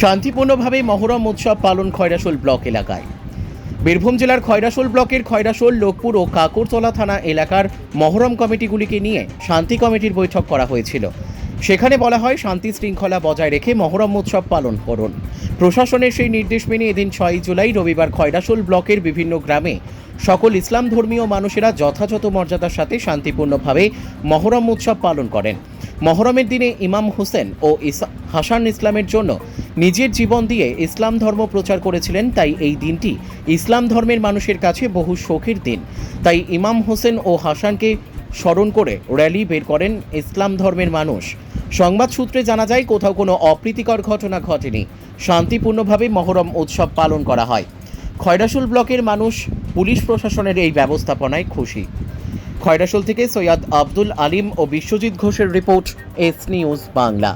শান্তিপূর্ণভাবে মহরম উৎসব পালন খয়রাসোল ব্লক এলাকায়। বীরভূম জেলার খয়রাসোল ব্লকের খয়রাসোল, লোকপুর ও কাকুরতলা থানা এলাকার মহরম কমিটিগুলিকে নিয়ে শান্তি কমিটির বৈঠক করা হয়েছিল। সেখানে বলা হয়, শান্তি শৃঙ্খলা বজায় রেখে মহরম উৎসব পালন করুন। প্রশাসনের সেই নির্দেশ মেনে এদিন ছয়ই জুলাই রবিবার খয়রাসোল ব্লকের বিভিন্ন গ্রামে সকল ইসলাম ধর্মীয় মানুষেরা যথাযথ মর্যাদার সাথে শান্তিপূর্ণভাবে মহরম উৎসব পালন করেন। মহরমের দিনে ইমাম হোসেন ও হাসান ইসলামের জন্য নিজের জীবন দিয়ে ইসলাম ধর্ম প্রচার করেছিলেন, তাই এই দিনটি ইসলাম ধর্মের মানুষের কাছে বহু শোকের দিন। তাই ইমাম হোসেন ও হাসানকে স্মরণ করে র্যালি বের করেন ইসলাম ধর্মের মানুষ। সংবাদ সূত্রে জানা যায়, কোথাও কোনো অপ্রীতিকর ঘটনা ঘটেনি। শান্তিপূর্ণভাবে মহরম উৎসব পালন করা হয়। খয়রাসুল ব্লকের মানুষ পুলিশ প্রশাসনের এই ব্যবস্থাপনায় খুশি। খয়রাসুল থেকে সৈয়দ আব্দুল আলিম ও বিশ্বজিৎ ঘোষের report S news Bangla.